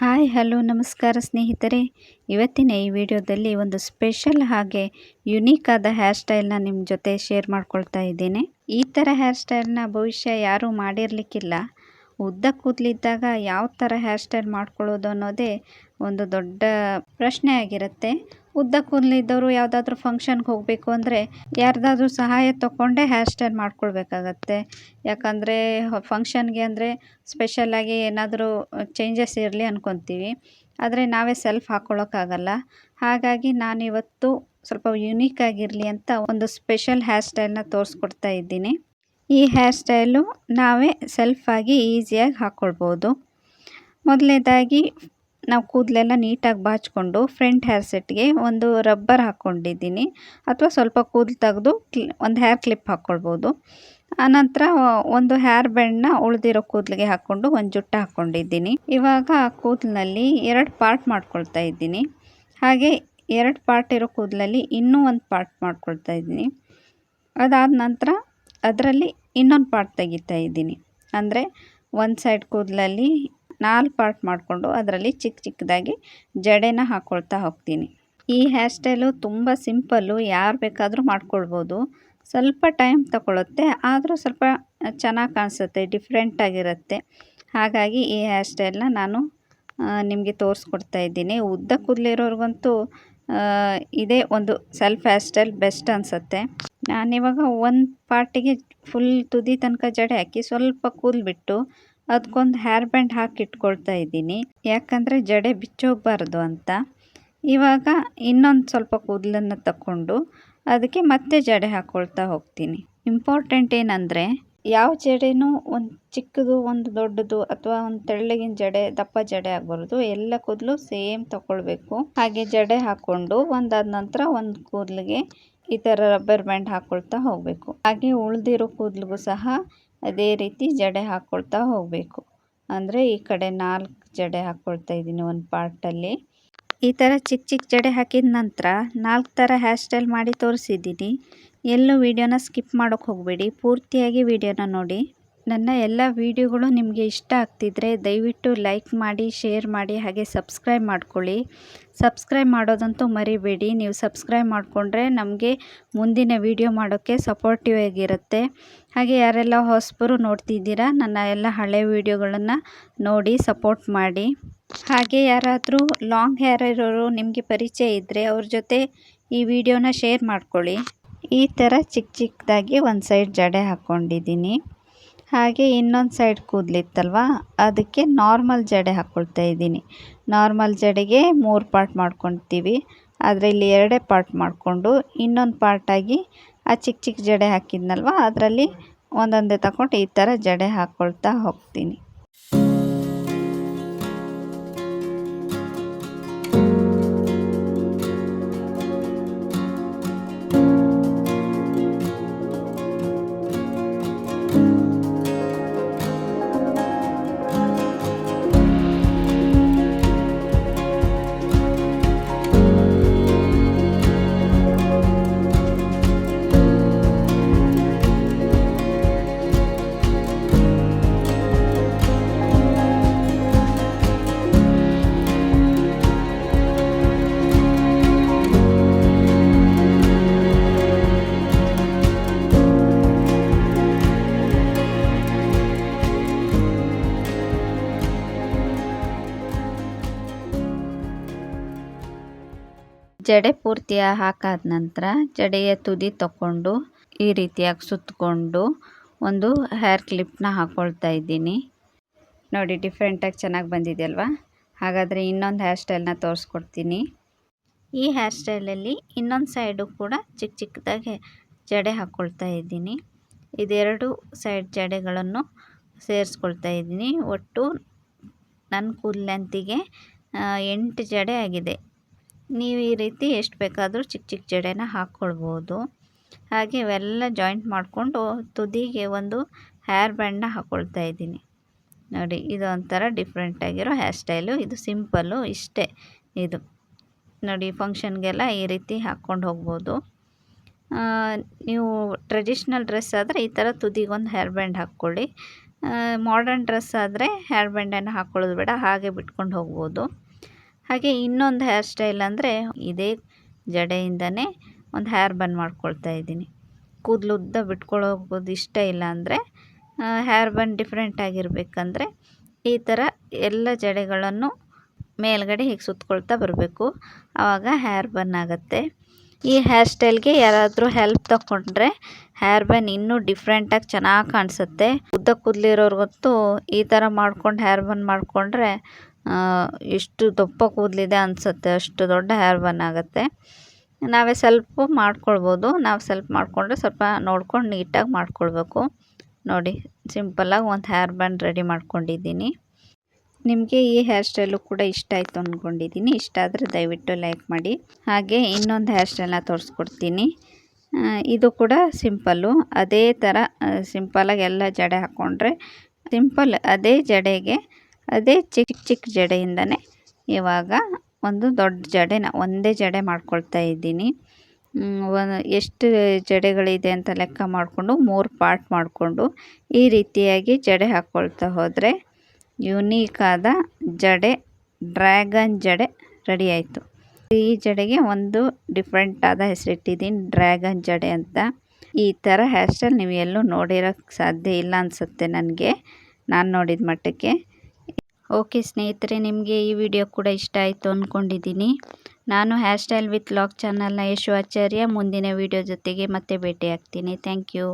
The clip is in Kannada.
ಹಾಯ್, ಹಲೋ, ನಮಸ್ಕಾರ ಸ್ನೇಹಿತರೆ. ಇವತ್ತಿನ ಈ ವಿಡಿಯೋದಲ್ಲಿ ಒಂದು ಸ್ಪೆಷಲ್ ಹಾಗೆ ಯುನೀಕ್ ಆದ ಹೇರ್ ಸ್ಟೈಲ್ನ ನಿಮ್ಮ ಜೊತೆ ಶೇರ್ ಮಾಡ್ಕೊಳ್ತಾ ಇದ್ದೇನೆ. ಈ ಥರ ಹೇರ್ ಸ್ಟೈಲ್ನ ಭವಿಷ್ಯ ಯಾರೂ ಮಾಡಿರಲಿಕ್ಕಿಲ್ಲ. ಉದ್ದ ಕೂದಲಿದ್ದಾಗ ಯಾವ ಥರ ಹೇರ್ ಸ್ಟೈಲ್ ಮಾಡ್ಕೊಳ್ಳೋದು ಅನ್ನೋದೇ ಒಂದು ದೊಡ್ಡ ಪ್ರಶ್ನೆ ಆಗಿರುತ್ತೆ. ಉದ್ದ ಕೂದಲಿದ್ದವರು ಯಾವುದಾದ್ರೂ ಫಂಕ್ಷನ್ಗೆ ಹೋಗಬೇಕು ಅಂದರೆ ಯಾರ್ದಾದ್ರೂ ಸಹಾಯ ತಗೊಂಡೇ ಹೇರ್ ಸ್ಟೈಲ್ ಮಾಡ್ಕೊಳ್ಬೇಕಾಗತ್ತೆ. ಯಾಕಂದರೆ ಫಂಕ್ಷನ್ಗೆ ಅಂದರೆ ಸ್ಪೆಷಲಾಗಿ ಏನಾದರೂ ಚೇಂಜಸ್ ಇರಲಿ ಅಂದ್ಕೊತೀವಿ ಆದರೆ ನಾವೇ ಸೆಲ್ಫ್ ಹಾಕ್ಕೊಳ್ಳೋಕ್ಕಾಗಲ್ಲ ಹಾಗಾಗಿ ನಾನಿವತ್ತು ಸ್ವಲ್ಪ ಯುನೀಕ್ ಆಗಿರಲಿ ಅಂತ ಒಂದು ಸ್ಪೆಷಲ್ ಹೇರ್ ಸ್ಟೈಲ್ನ ತೋರಿಸ್ಕೊಡ್ತಾ ಇದ್ದೀನಿ. ಈ ಹೇರ್ ಸ್ಟೈಲು ನಾವೇ ಸೆಲ್ಫಾಗಿ ಈಸಿಯಾಗಿ ಹಾಕ್ಕೊಳ್ಬೋದು ಮೊದಲನೇದಾಗಿ ನಾವು ಕೂದಲೆಲ್ಲ ನೀಟಾಗಿ ಬಾಚಿಕೊಂಡು ಫ್ರಂಟ್ ಹೇರ್ ಸೆಟ್ಗೆ ಒಂದು ರಬ್ಬರ್ ಹಾಕ್ಕೊಂಡಿದ್ದೀನಿ. ಅಥವಾ ಸ್ವಲ್ಪ ಕೂದಲು ತೆಗೆದು ಒಂದು ಹೇರ್ ಕ್ಲಿಪ್ ಹಾಕ್ಕೊಳ್ಬೋದು. ಆನಂತರ ಒಂದು ಹೇರ್ ಬ್ಯಾಂಡ್ನ ಉಳಿದಿರೋ ಕೂದಲಿಗೆ ಹಾಕ್ಕೊಂಡು ಒಂದು ಜುಟ್ಟು ಹಾಕ್ಕೊಂಡಿದ್ದೀನಿ. ಇವಾಗ ಕೂದಲಿನಲ್ಲಿ ಎರಡು ಪಾರ್ಟ್ ಮಾಡ್ಕೊಳ್ತಾ ಇದ್ದೀನಿ. ಹಾಗೆ ಎರಡು ಪಾರ್ಟ್ ಇರೋ ಕೂದಲಲ್ಲಿ ಇನ್ನೂ ಒಂದು ಪಾರ್ಟ್ ಮಾಡ್ಕೊಳ್ತಾ ಇದ್ದೀನಿ. ಅದಾದ ನಂತರ ಅದರಲ್ಲಿ ಇನ್ನೊಂದು ಪಾರ್ಟ್ ತೆಗಿತಾ ಇದ್ದೀನಿ. ಅಂದರೆ ಒಂದು ಸೈಡ್ ಕೂದಲಲ್ಲಿ ನಾಲ್ಕು ಪಾರ್ಟ್ ಮಾಡಿಕೊಂಡು ಅದರಲ್ಲಿ ಚಿಕ್ಕ ಚಿಕ್ಕದಾಗಿ ಜಡೆನ ಹಾಕ್ಕೊಳ್ತಾ ಹೋಗ್ತೀನಿ. ಈ ಹೇರ್ ಸ್ಟೈಲು ತುಂಬ ಸಿಂಪಲ್ಲು, ಯಾರು ಬೇಕಾದರೂ ಮಾಡ್ಕೊಳ್ಬೋದು. ಸ್ವಲ್ಪ ಟೈಮ್ ತಗೊಳುತ್ತೆ, ಆದರೂ ಸ್ವಲ್ಪ ಚೆನ್ನಾಗಿ ಕಾಣಿಸುತ್ತೆ ಡಿಫ್ರೆಂಟಾಗಿರುತ್ತೆ ಹಾಗಾಗಿ ಈ ಹೇರ್ ಸ್ಟೈಲ್ನ ನಾನು ನಿಮಗೆ ತೋರಿಸ್ಕೊಡ್ತಾ ಇದ್ದೀನಿ. ಉದ್ದ ಕೂದಲಿರೋರ್ಗಂತೂ ಇದೇ ಒಂದು ಸೆಲ್ಫ್ ಹೇರ್ ಸ್ಟೈಲ್ ಬೆಸ್ಟ್ ಅನಿಸುತ್ತೆ. ನಾನಿವಾಗ ಒಂದು ಪಾರ್ಟಿಗೆ ಫುಲ್ ತುದಿ ತನಕ ಜಡೆ ಹಾಕಿ ಸ್ವಲ್ಪ ಕೂದಲು ಬಿಟ್ಟು ಅದಕ್ಕೊಂದು ಹೇರ್ ಬ್ಯಾಂಡ್ ಹಾಕಿ ಇಟ್ಕೊಳ್ತಾ ಇದ್ದೀನಿ. ಯಾಕಂದರೆ ಜಡೆ ಬಿಚ್ಚೋಗಬಾರ್ದು ಅಂತ. ಇವಾಗ ಇನ್ನೊಂದು ಸ್ವಲ್ಪ ಕೂದಲನ್ನು ತಗೊಂಡು ಅದಕ್ಕೆ ಮತ್ತೆ ಜಡೆ ಹಾಕ್ಕೊಳ್ತಾ ಹೋಗ್ತೀನಿ. ಇಂಪಾರ್ಟೆಂಟ್ ಏನಂದರೆ ಯಾವ ಜಡೆನೂ ಒಂದು ಚಿಕ್ಕದು, ಒಂದು ದೊಡ್ಡದು ಅಥವಾ ಒಂದು ತೆಳ್ಳಗಿನ ಜಡೆ, ದಪ್ಪ ಜಡೆ ಆಗಬಾರ್ದು. ಎಲ್ಲ ಕೂದಲು ಸೇಮ್ ತಗೊಳ್ಬೇಕು ಹಾಗೆ ಜಡೆ ಹಾಕ್ಕೊಂಡು ಒಂದಾದ ನಂತರ ಒಂದು ಕೂದಲಿಗೆ ಈ ಥರ ರಬ್ಬರ್ ಬ್ಯಾಂಡ್ ಹಾಕ್ಕೊಳ್ತಾ ಹೋಗಬೇಕು. ಹಾಗೆ ಉಳಿದಿರೋ ಕೂದಲಿಗೂ ಸಹ ಅದೇ ರೀತಿ ಜಡೆ ಹಾಕ್ಕೊಳ್ತಾ ಹೋಗಬೇಕು. ಅಂದರೆ ಈ ಕಡೆ ನಾಲ್ಕು ಜಡೆ ಹಾಕ್ಕೊಳ್ತಾ ಇದ್ದೀನಿ ಒಂದು ಪಾರ್ಟಲ್ಲಿ ಈ ಥರ ಚಿಕ್ಕ ಚಿಕ್ಕ ಜಡೆ ಹಾಕಿದ ನಂತರ ನಾಲ್ಕು ಥರ ಹೇರ್ ಸ್ಟೈಲ್ ಮಾಡಿ ತೋರಿಸಿದ್ದೀನಿ. ಎಲ್ಲೂ ವೀಡಿಯೋನ ಸ್ಕಿಪ್ ಮಾಡೋಕ್ಕೆ ಹೋಗಬೇಡಿ. ಪೂರ್ತಿಯಾಗಿ ವೀಡಿಯೋನ ನೋಡಿ. ನನ್ನ ಎಲ್ಲ ವೀಡಿಯೋಗಳು ನಿಮಗೆ ಇಷ್ಟ ಆಗ್ತಿದ್ರೆ ದಯವಿಟ್ಟು ಲೈಕ್ ಮಾಡಿ, ಶೇರ್ ಮಾಡಿ, ಹಾಗೆ ಸಬ್ಸ್ಕ್ರೈಬ್ ಮಾಡ್ಕೊಳ್ಳಿ. ಸಬ್ಸ್ಕ್ರೈಬ್ ಮಾಡೋದಂತೂ ಮರಿಬೇಡಿ. ನೀವು ಸಬ್ಸ್ಕ್ರೈಬ್ ಮಾಡಿಕೊಂಡ್ರೆ ನಮಗೆ ಮುಂದಿನ ವೀಡಿಯೋ ಮಾಡೋಕ್ಕೆ ಸಪೋರ್ಟಿವ್ ಆಗಿರುತ್ತೆ. ಹಾಗೆ ಯಾರೆಲ್ಲ ಹೊಸಬರು ನೋಡ್ತಿದ್ದೀರಾ, ನನ್ನ ಎಲ್ಲ ಹಳೆ ವೀಡಿಯೋಗಳನ್ನು ನೋಡಿ ಸಪೋರ್ಟ್ ಮಾಡಿ. ಹಾಗೆ ಯಾರಾದರೂ ಲಾಂಗ್ ಹೇರ್ ಇರೋರು ನಿಮಗೆ ಪರಿಚಯ ಇದ್ದರೆ ಅವ್ರ ಜೊತೆ ಈ ವಿಡಿಯೋನ ಶೇರ್ ಮಾಡ್ಕೊಳ್ಳಿ. ಈ ಥರ ಚಿಕ್ಕ ಚಿಕ್ಕದಾಗಿ ಒಂದು ಸೈಡ್ ಜಡೆ ಹಾಕ್ಕೊಂಡಿದ್ದೀನಿ ಹಾಗೆ ಇನ್ನೊಂದು ಸೈಡ್ ಕೂದಲಿತ್ತಲ್ವ? ಅದಕ್ಕೆ ನಾರ್ಮಲ್ ಜಡೆ ಹಾಕ್ಕೊಳ್ತಾ ಇದ್ದೀನಿ. ನಾರ್ಮಲ್ ಜಡೆಗೆ ಮೂರು ಪಾರ್ಟ್ ಮಾಡ್ಕೊತೀವಿ ಆದರೆ ಇಲ್ಲಿ ಎರಡೇ ಪಾರ್ಟ್ ಮಾಡಿಕೊಂಡು ಇನ್ನೊಂದು ಪಾರ್ಟಾಗಿ ಆ ಚಿಕ್ಕ ಚಿಕ್ಕ ಜಡೆ ಹಾಕಿದ್ನಲ್ವ? ಅದರಲ್ಲಿ ಒಂದೊಂದೇ ತಗೊಂಡು ಈ ಥರ ಜಡೆ ಹಾಕ್ಕೊಳ್ತಾ ಹೋಗ್ತೀನಿ. ಜಡೆ ಪೂರ್ತಿ ಹಾಕಾದ ನಂತರ ಜಡೆಯ ತುದಿ ತಗೊಂಡು ಈ ರೀತಿಯಾಗಿ ಸುತ್ತಕೊಂಡು ಒಂದು ಹೇರ್ ಕ್ಲಿಪ್ನ ಹಾಕ್ಕೊಳ್ತಾ ಇದ್ದೀನಿ. ನೋಡಿ ಡಿಫ್ರೆಂಟಾಗಿ ಚೆನ್ನಾಗಿ ಬಂದಿದೆಯಲ್ವಾ? ಹಾಗಾದರೆ ಇನ್ನೊಂದು ಹೇರ್ ಸ್ಟೈಲ್ನ ತೋರಿಸ್ಕೊಡ್ತೀನಿ. ಈ ಹೇರ್ ಸ್ಟೈಲಲ್ಲಿ ಇನ್ನೊಂದು ಸೈಡು ಕೂಡ ಚಿಕ್ಕ ಚಿಕ್ಕದಾಗಿ ಜಡೆ ಹಾಕ್ಕೊಳ್ತಾ ಇದ್ದೀನಿ. ಇದೆರಡು ಸೈಡ್ ಜಡೆಗಳನ್ನು ಸೇರಿಸ್ಕೊಳ್ತಾ ಇದ್ದೀನಿ. ಒಟ್ಟು ನನ್ನ ಕೂದಲಂತಿಗೆ ಎಂಟು ಜಡೆ ಆಗಿದೆ. ನೀವು ಈ ರೀತಿ ಎಷ್ಟು ಬೇಕಾದರೂ ಚಿಕ್ಕ ಚಿಕ್ಕ ಜಡೆನ ಹಾಕ್ಕೊಳ್ಬೋದು. ಹಾಗೆ ಇವೆಲ್ಲ ಜಾಯಿಂಟ್ ಮಾಡಿಕೊಂಡು ತುದಿಗೆ ಒಂದು ಹೇರ್ ಬ್ಯಾಂಡ್ನ ಹಾಕ್ಕೊಳ್ತಾ ಇದ್ದೀನಿ. ನೋಡಿ, ಇದು ಒಂಥರ ಡಿಫ್ರೆಂಟಾಗಿರೋ ಹೇರ್ ಸ್ಟೈಲು ಇದು ಸಿಂಪಲ್ಲು ಇಷ್ಟೇ ಇದು. ನೋಡಿ ಫಂಕ್ಷನ್ಗೆಲ್ಲ ಈ ರೀತಿ ಹಾಕ್ಕೊಂಡು ಹೋಗ್ಬೋದು. ನೀವು ಟ್ರೆಡಿಷ್ನಲ್ ಡ್ರೆಸ್ ಆದರೆ ಈ ಥರ ತುದಿಗೊಂದು ಹೇರ್ ಬ್ಯಾಂಡ್ ಹಾಕ್ಕೊಳ್ಳಿ. ಮಾಡರ್ನ್ ಡ್ರೆಸ್ ಆದರೆ ಹೇರ್ ಬ್ಯಾಂಡನ್ನು ಹಾಕ್ಕೊಳ್ಳೋದು ಬೇಡ, ಹಾಗೆ ಬಿಟ್ಕೊಂಡು ಹೋಗ್ಬೋದು. ಹಾಗೆ ಇನ್ನೊಂದು ಹೇರ್ ಸ್ಟೈಲ್ ಅಂದರೆ ಇದೇ ಜಡೆಯಿಂದನೇ ಒಂದು ಹೇರ್ ಬನ್ ಮಾಡ್ಕೊಳ್ತಾ ಇದ್ದೀನಿ. ಕೂದಲು ಉದ್ದ ಬಿಟ್ಕೊಳ್ಳೋಗೋದು ಇಷ್ಟ ಇಲ್ಲ ಅಂದರೆ ಹೇರ್ ಬನ್ ಡಿಫ್ರೆಂಟ್ ಆಗಿರಬೇಕಂದ್ರೆ ಈ ಥರ ಎಲ್ಲ ಜಡೆಗಳನ್ನು ಮೇಲ್ಗಡೆ ಹೀಗೆ ಸುತ್ಕೊಳ್ತಾ ಬರಬೇಕು. ಆವಾಗ ಹೇರ್ ಬನ್ ಆಗುತ್ತೆ. ಈ ಹೇರ್ ಸ್ಟೈಲ್ಗೆ ಯಾರಾದರೂ ಹೆಲ್ಪ್ ತಗೊಂಡ್ರೆ ಹೇರ್ ಬನ್ ಇನ್ನೂ ಡಿಫ್ರೆಂಟಾಗಿ ಚೆನ್ನಾಗಿ ಕಾಣಿಸುತ್ತೆ. ಉದ್ದ ಕೂದಲಿರೋರ್ಗೊತ್ತು ಈ ಥರ ಮಾಡ್ಕೊಂಡು ಹೇರ್ ಬನ್ ಮಾಡಿಕೊಂಡ್ರೆ ಎಷ್ಟು ದಪ್ಪ ಕೂದಲಿದೆ ಅನಿಸುತ್ತೆ, ಅಷ್ಟು ದೊಡ್ಡ ಹೇರ್ ಬನ್ ಆಗುತ್ತೆ. ನಾವೇ ಸ್ವಲ್ಪ ಮಾಡ್ಕೊಳ್ಬೋದು, ನಾವು ಸ್ವಲ್ಪ ಮಾಡಿಕೊಂಡ್ರೆ ಸ್ವಲ್ಪ ನೋಡ್ಕೊಂಡು ನೀಟಾಗಿ ಮಾಡ್ಕೊಳ್ಬೇಕು. ನೋಡಿ ಸಿಂಪಲ್ಲಾಗಿ ಒಂದು ಹೇರ್ ಬನ್ ರೆಡಿ ಮಾಡ್ಕೊಂಡಿದ್ದೀನಿ. ನಿಮಗೆ ಈ ಹೇರ್ ಸ್ಟೈಲು ಕೂಡ ಇಷ್ಟ ಆಯಿತು ಅಂದ್ಕೊಂಡಿದ್ದೀನಿ ಇಷ್ಟ ಆದರೆ ದಯವಿಟ್ಟು ಲೈಕ್ ಮಾಡಿ. ಹಾಗೆ ಇನ್ನೊಂದು ಹೇರ್ ಸ್ಟೈಲ್ನ ತೋರಿಸ್ಕೊಡ್ತೀನಿ. ಇದು ಕೂಡ ಸಿಂಪಲ್ಲು ಅದೇ ಥರ ಸಿಂಪಲ್ಲಾಗಿ ಎಲ್ಲ ಜಡೆ ಹಾಕ್ಕೊಂಡ್ರೆ ಸಿಂಪಲ್ ಅದೇ ಜಡೆಗೆ ಅದೇ ಚಿಕ್ಕ ಚಿಕ್ಕ ಜಡೆಯಿಂದನೇ ಇವಾಗ ಒಂದು ದೊಡ್ಡ ಜಡೆನ ಒಂದೇ ಜಡೆ ಮಾಡ್ಕೊಳ್ತಾ ಇದ್ದೀನಿ. ಎಷ್ಟು ಜಡೆಗಳಿದೆ ಅಂತ ಲೆಕ್ಕ ಮಾಡಿಕೊಂಡು ಮೂರು ಪಾರ್ಟ್ ಮಾಡಿಕೊಂಡು ಈ ರೀತಿಯಾಗಿ ಜಡೆ ಹಾಕ್ಕೊಳ್ತಾ ಹೋದರೆ ಆದ ಜಡೆ, ಡ್ರ್ಯಾಗನ್ ಜಡೆ ರೆಡಿ ಆಯಿತು. ಈ ಜಡೆಗೆ ಒಂದು ಡಿಫ್ರೆಂಟ್ ಆದ ಹೆಸರಿಟ್ಟಿದ್ದೀನಿ, ಡ್ರ್ಯಾಗನ್ ಜಡೆ ಅಂತ. ಈ ಥರ ಹೇರ್ ಸ್ಟೈಲ್ ನೀವು ಎಲ್ಲೂ ನೋಡಿರೋಕ್ಕೆ ಸಾಧ್ಯ ಇಲ್ಲ ಅನಿಸುತ್ತೆ ನನಗೆ. ನಾನು ನೋಡಿದ ಮಟ್ಟಕ್ಕೆ. ಓಕೆ ಸ್ನೇಹಿತರೆ, ನಿಮಗೆ ಈ ವಿಡಿಯೋ ಕೂಡ ಇಷ್ಟ ಆಯಿತು ಅಂದ್ಕೊಂಡಿದ್ದೀನಿ ನಾನು ಹೇರ್ ಸ್ಟೈಲ್ ವಿತ್ ಲಾಕ್ ಚಾನಲ್ನ ಯಶು ಆಚಾರ್ಯ. ಮುಂದಿನ ವಿಡಿಯೋ ಜೊತೆಗೆ ಮತ್ತೆ ಭೇಟಿ ಆಗ್ತೀನಿ ಥ್ಯಾಂಕ್ ಯು